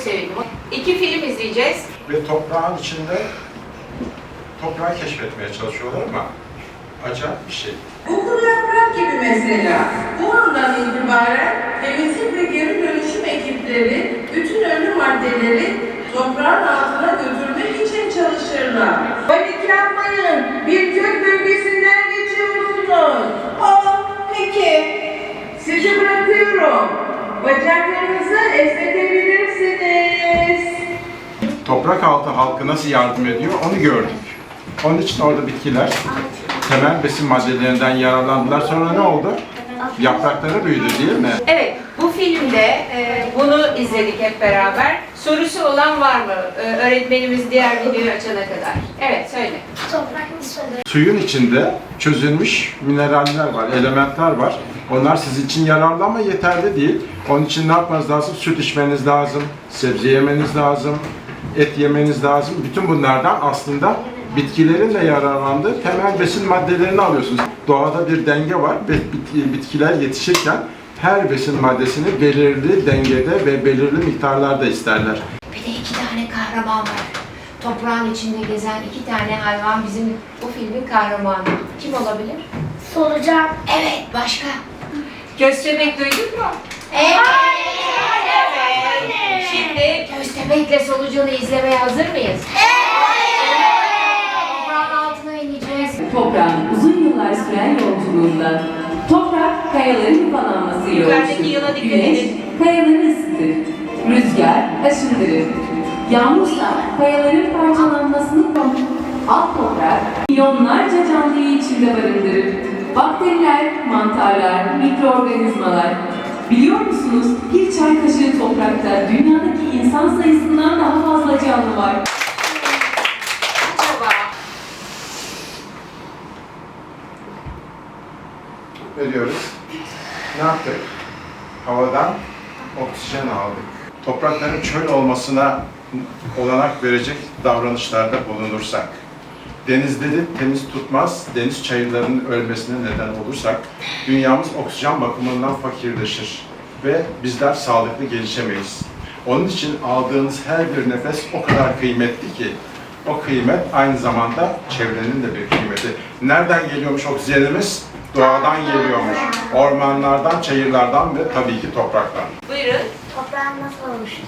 çok sevindim. İki film izleyeceğiz. Ve toprağın içinde toprağı keşfetmeye çalışıyorlar ama acayip bir şey. Okul yaprak gibi mesela. Bu andan itibaren temizlik ve geri dönüşüm ekipleri bütün ölü maddeleri toprağın altına götürmek için çalışırlar. Panik yapmayın. Bir kök bölgesinden geçiyorsunuz. Aa, peki. Sizi bırakıyorum. Bacaklarınızı esnetebilirsiniz. Toprak altı halkı nasıl yardım ediyor onu gördük. Onun için orada bitkiler temel besin maddelerinden yararlandılar. Sonra ne oldu? Yaprakları büyüdü değil mi? Evet, bu filmde e, bunu izledik hep beraber. Sorusu olan var mı? E, öğretmenimiz diğer videoyu açana kadar. Evet, söyle. Toprak oluyor? Suyun içinde çözülmüş mineraller var, elementler var. Onlar sizin için yararlı ama yeterli değil. Onun için ne yapmanız lazım? Süt içmeniz lazım, sebze yemeniz lazım, et yemeniz lazım. Bütün bunlardan aslında bitkilerin de yararlandığı temel besin maddelerini alıyorsunuz. Doğada bir denge var bitkiler yetişirken her besin maddesini belirli dengede ve belirli miktarlarda isterler. Bir de iki tane kahraman var. Toprağın içinde gezen iki tane hayvan bizim bu filmin kahramanı. Kim olabilir? Solucan. Evet, başka. Köstebek duydun mu? Evet. Köstebekle solucanı izlemeye hazır mıyız? Toprağın altına ineceğiz. Toprağın uzun yıllar süren yolculuğunda toprak kayaların yuvalanmasıyla Yukarıdaki oluşur. yıla dikkat Güneş kayaları ısıtır. Rüzgar aşındırır. Yağmursa kayaların parçalanmasını. Alt toprak milyonlarca canlıyı içinde barındırır. Bakteriler, mantarlar, mikroorganizmalar. Biliyor musunuz bir çay kaşığı toprakta dünyadaki insan sayısından daha fazla canlı var. Acaba veriyoruz. Ne yaptık? Havadan oksijen aldık. Toprakların çöl olmasına olanak verecek davranışlarda bulunursak, denizleri temiz tutmaz, deniz çayırlarının ölmesine neden olursak, dünyamız oksijen bakımından fakirleşir ve bizler sağlıklı gelişemeyiz. Onun için aldığınız her bir nefes o kadar kıymetli ki, o kıymet aynı zamanda çevrenin de bir kıymeti. Nereden geliyormuş oksijenimiz? Doğadan geliyormuş. Ormanlardan, çayırlardan ve tabii ki topraktan. buyurun. Toprağın nasıl oluştu?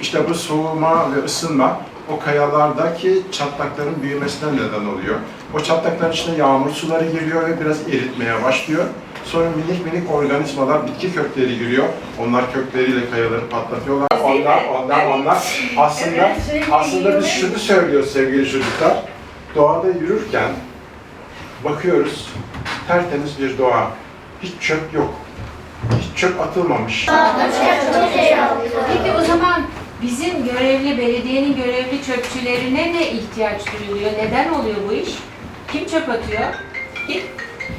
İşte bu soğuma ve ısınma o kayalardaki çatlakların büyümesine neden oluyor. O çatlakların içine yağmur suları giriyor ve biraz eritmeye başlıyor. Sonra minik minik organizmalar, bitki kökleri giriyor. Onlar kökleriyle kayaları patlatıyorlar. Onlar, onlar, onlar. Aslında, aslında biz şunu söylüyoruz sevgili çocuklar. Doğada yürürken bakıyoruz, tertemiz bir doğa. Hiç çöp yok. Hiç çöp atılmamış. Peki o zaman bizim görevli, belediyenin görevli çöpçülerine ne ihtiyaç duyuluyor? Neden oluyor bu iş? Kim çöp atıyor? Kim?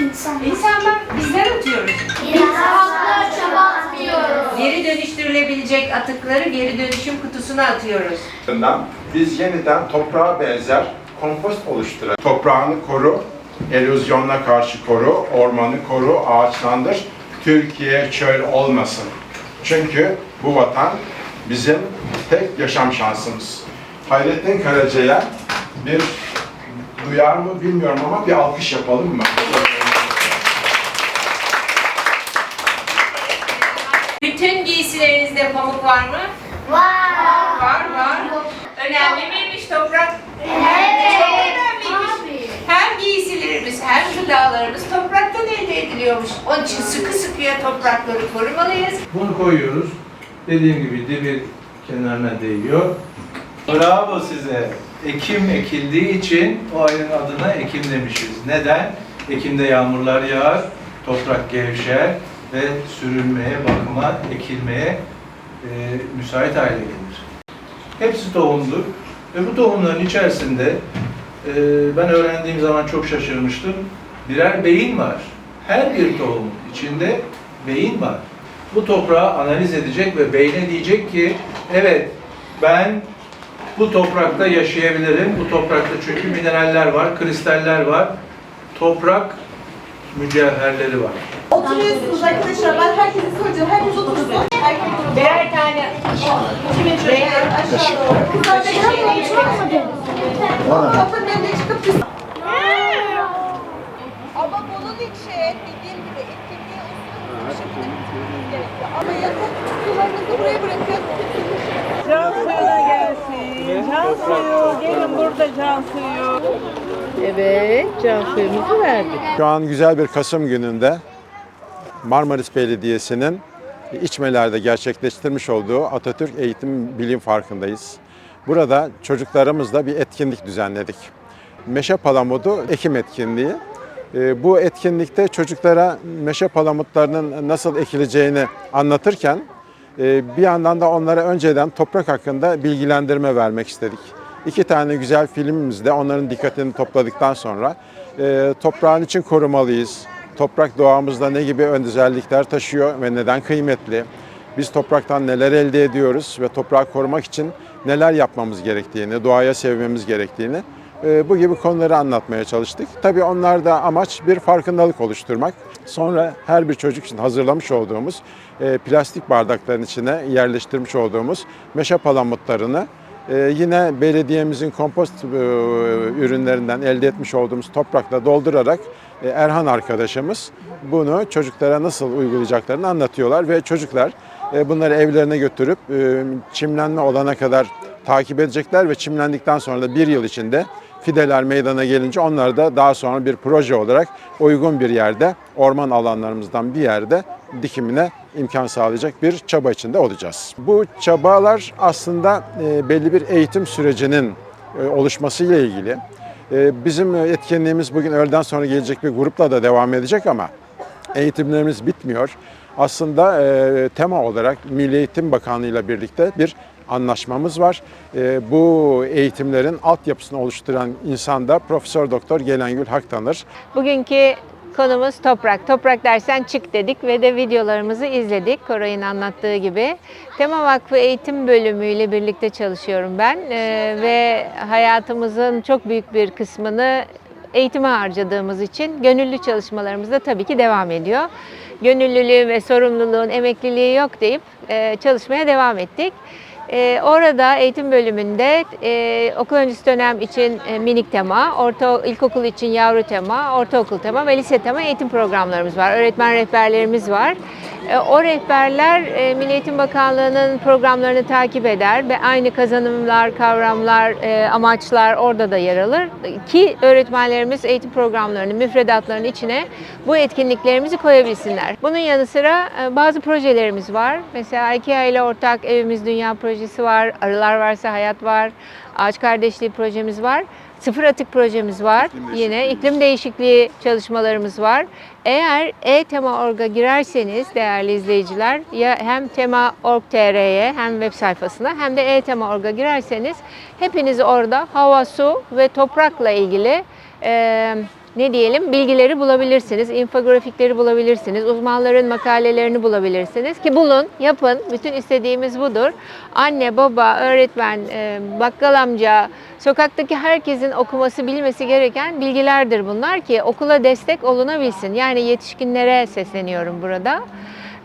İnsan. İnsanlar, bizler atıyoruz. İnsanlar çaba atmıyoruz. Geri dönüştürülebilecek atıkları geri dönüşüm kutusuna atıyoruz. biz yeniden toprağa benzer kompost oluşturalım. Toprağını koru, erozyonla karşı koru, ormanı koru, ağaçlandır. Türkiye çöl olmasın. Çünkü bu vatan bizim tek yaşam şansımız. Hayrettin Karaca'ya bir duyar mı bilmiyorum ama bir alkış yapalım mı? Bütün giysilerinizde pamuk var mı? Var. Var, var. Önemli miymiş toprak? Evet. Çok önemliymiş. Hem giysilerimiz hem gıdalarımız topraktan elde ediliyormuş. Onun için sıkı sıkıya toprakları korumalıyız. Bunu koyuyoruz. Dediğim gibi dibi kenarına değiyor. Bravo size. Ekim ekildiği için o ayın adına Ekim demişiz. Neden? Ekim'de yağmurlar yağar, toprak gevşer ve sürülmeye, bakıma, ekilmeye e, müsait hale gelir. Hepsi tohumdur ve bu tohumların içerisinde e, ben öğrendiğim zaman çok şaşırmıştım. Birer beyin var. Her bir tohum içinde beyin var. Bu toprağı analiz edecek ve beyne diyecek ki evet ben bu toprakta yaşayabilirim. Bu toprakta çünkü mineraller var, kristaller var. Toprak mücevherleri var. Oturuyorsunuz arkadaşlar. Ben herkese soracağım. Herkes otursun. Birer tane. Kimin çocuğu? Ama bunun için dediğim gibi etkinliğe uzun bir şekilde. Can suyuna gelsin. Can suyu. Gelin burada can suyu. Evet, can suyumuzu verdik. Şu an güzel bir Kasım gününde Marmaris Belediyesi'nin İçmeler'de gerçekleştirmiş olduğu Atatürk Eğitim Bilim Farkındayız. Burada çocuklarımızla bir etkinlik düzenledik. Meşe palamudu ekim etkinliği. Ee, Bu etkinlikte çocuklara meşe palamutlarının nasıl ekileceğini anlatırken e, bir yandan da onlara önceden toprak hakkında bilgilendirme vermek istedik. İki tane güzel filmimizde onların dikkatini topladıktan sonra e, toprağın için korumalıyız. Toprak doğamızda ne gibi özellikler taşıyor ve neden kıymetli? Biz topraktan neler elde ediyoruz ve toprağı korumak için neler yapmamız gerektiğini, doğaya sevmemiz gerektiğini bu gibi konuları anlatmaya çalıştık. Tabii onlarda amaç bir farkındalık oluşturmak. Sonra her bir çocuk için hazırlamış olduğumuz e, plastik bardakların içine yerleştirmiş olduğumuz meşe palamutlarını e, yine belediyemizin kompost e, ürünlerinden elde etmiş olduğumuz toprakla doldurarak Erhan arkadaşımız bunu çocuklara nasıl uygulayacaklarını anlatıyorlar ve çocuklar bunları evlerine götürüp çimlenme olana kadar takip edecekler ve çimlendikten sonra da bir yıl içinde fideler meydana gelince onlar da daha sonra bir proje olarak uygun bir yerde, orman alanlarımızdan bir yerde dikimine imkan sağlayacak bir çaba içinde olacağız. Bu çabalar aslında e, belli bir eğitim sürecinin e, oluşmasıyla ilgili. E, Bizim etkinliğimiz bugün öğleden sonra gelecek bir grupla da devam edecek ama eğitimlerimiz bitmiyor. Aslında tema olarak Milli Eğitim Bakanlığı ile birlikte bir anlaşmamız var. E, bu eğitimlerin altyapısını oluşturan insan da Profesör Doktor Gelengül Haktanır. Bugünkü konumuz toprak. Toprak dersen çık dedik ve de videolarımızı izledik. Koray'ın anlattığı gibi. Tema Vakfı Eğitim Bölümü ile birlikte çalışıyorum ben Ee, ve hayatımızın çok büyük bir kısmını eğitime harcadığımız için gönüllü çalışmalarımız da tabii ki devam ediyor. Gönüllülüğün ve sorumluluğun emekliliği yok deyip e, çalışmaya devam ettik. Ee, orada eğitim bölümünde e, okul öncesi dönem için e, minik tema, orta ilkokul için yavru tema, ortaokul tema ve lise tema eğitim programlarımız var. Öğretmen rehberlerimiz var. E, o rehberler e, Milli Eğitim Bakanlığı'nın programlarını takip eder ve aynı kazanımlar, kavramlar, e, amaçlar orada da yer alır. Ki öğretmenlerimiz eğitim programlarının, müfredatlarının içine bu etkinliklerimizi koyabilsinler. Bunun yanı sıra bazı projelerimiz var. Mesela IKEA ile ortak Evimiz Dünya projesi var. Arılar Varsa Hayat var. Ağaç Kardeşliği projemiz var. Sıfır atık projemiz var. Yine iklim değişikliği çalışmalarımız var. Eğer e-tema.org'a girerseniz değerli izleyiciler ya hem tema.org.tr'ye hem web sayfasına hem de e-tema.org'a girerseniz hepiniz orada hava, su ve toprakla ilgili eee ne diyelim bilgileri bulabilirsiniz, infografikleri bulabilirsiniz, uzmanların makalelerini bulabilirsiniz ki bulun, yapın. Bütün istediğimiz budur. Anne, baba, öğretmen, e, bakkal amca, sokaktaki herkesin okuması, bilmesi gereken bilgilerdir bunlar ki okula destek olunabilsin. Yani yetişkinlere sesleniyorum burada.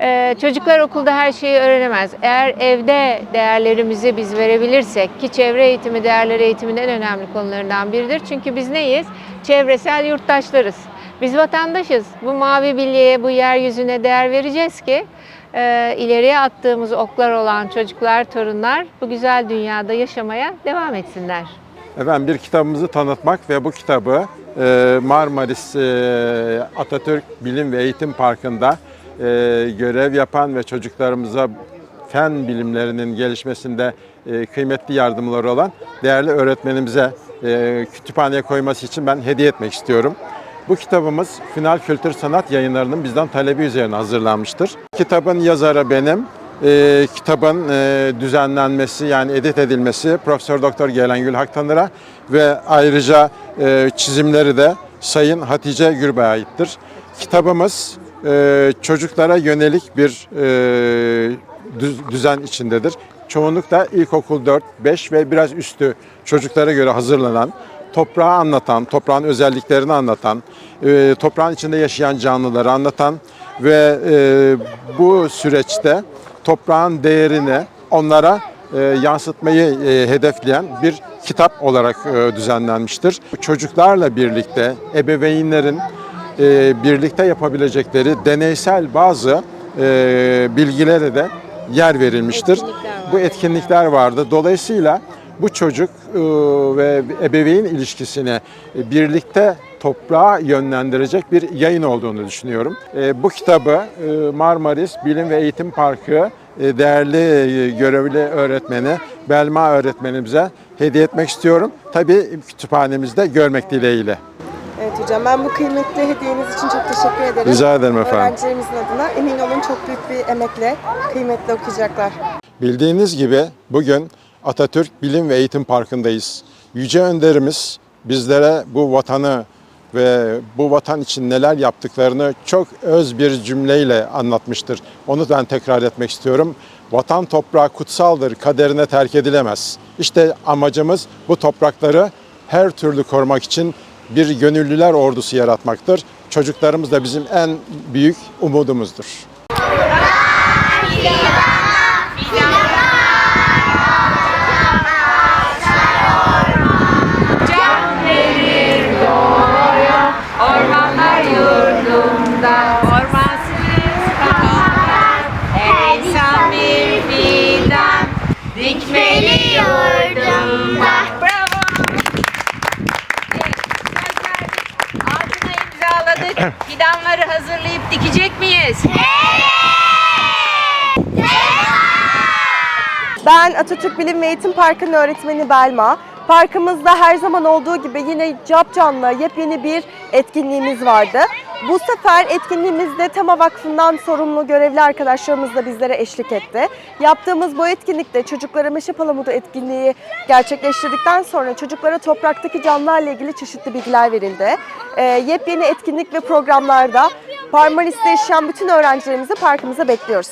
Ee, çocuklar okulda her şeyi öğrenemez. Eğer evde değerlerimizi biz verebilirsek ki çevre eğitimi değerleri eğitimin en önemli konularından biridir. Çünkü biz neyiz? Çevresel yurttaşlarız. Biz vatandaşız. Bu mavi bilyeye, bu yeryüzüne değer vereceğiz ki e, ileriye attığımız oklar olan çocuklar, torunlar bu güzel dünyada yaşamaya devam etsinler. Efendim bir kitabımızı tanıtmak ve bu kitabı e, Marmaris e, Atatürk Bilim ve Eğitim Parkı'nda e, görev yapan ve çocuklarımıza fen bilimlerinin gelişmesinde e, kıymetli yardımları olan değerli öğretmenimize e, kütüphaneye koyması için ben hediye etmek istiyorum. Bu kitabımız Final Kültür Sanat Yayınları'nın bizden talebi üzerine hazırlanmıştır. Kitabın yazarı benim. E, kitabın e, düzenlenmesi yani edit edilmesi Profesör Doktor Gelengül Haktanır'a ve ayrıca e, çizimleri de Sayın Hatice Gürbey'e aittir. Kitabımız e, çocuklara yönelik bir e, düz- düzen içindedir. Çoğunlukla ilkokul 4, 5 ve biraz üstü çocuklara göre hazırlanan, toprağı anlatan, toprağın özelliklerini anlatan, e, toprağın içinde yaşayan canlıları anlatan ve e, bu süreçte toprağın değerini onlara e, yansıtmayı e, hedefleyen bir kitap olarak e, düzenlenmiştir. Çocuklarla birlikte ebeveynlerin e, birlikte yapabilecekleri deneysel bazı e, bilgilere de yer verilmiştir. Bu etkinlikler vardı. Dolayısıyla bu çocuk e, ve ebeveyn ilişkisini e, birlikte toprağa yönlendirecek bir yayın olduğunu düşünüyorum. E, Bu kitabı e, Marmaris Bilim ve Eğitim Parkı e, değerli e, görevli öğretmeni Belma öğretmenimize hediye etmek istiyorum. Tabii kütüphanemizde görmek dileğiyle. Evet hocam ben bu kıymetli hediyeniz için çok teşekkür ederim. Rica ederim efendim. Öğrencilerimizin adına emin olun çok büyük bir emekle kıymetli okuyacaklar. Bildiğiniz gibi bugün Atatürk Bilim ve Eğitim Parkı'ndayız. Yüce Önderimiz bizlere bu vatanı ve bu vatan için neler yaptıklarını çok öz bir cümleyle anlatmıştır. Onu ben tekrar etmek istiyorum. Vatan toprağı kutsaldır, kaderine terk edilemez. İşte amacımız bu toprakları her türlü korumak için bir gönüllüler ordusu yaratmaktır. Çocuklarımız da bizim en büyük umudumuzdur. Atatürk Bilim ve Eğitim Parkı'nın öğretmeni Belma. Parkımızda her zaman olduğu gibi yine cap canlı yepyeni bir etkinliğimiz vardı. Bu sefer etkinliğimizde Tema Vakfı'ndan sorumlu görevli arkadaşlarımız da bizlere eşlik etti. Yaptığımız bu etkinlikte çocuklara Meşe Palamudu etkinliği gerçekleştirdikten sonra çocuklara topraktaki canlılarla ilgili çeşitli bilgiler verildi. Ee, yepyeni etkinlik ve programlarda Parmaris'te yaşayan bütün öğrencilerimizi parkımıza bekliyoruz.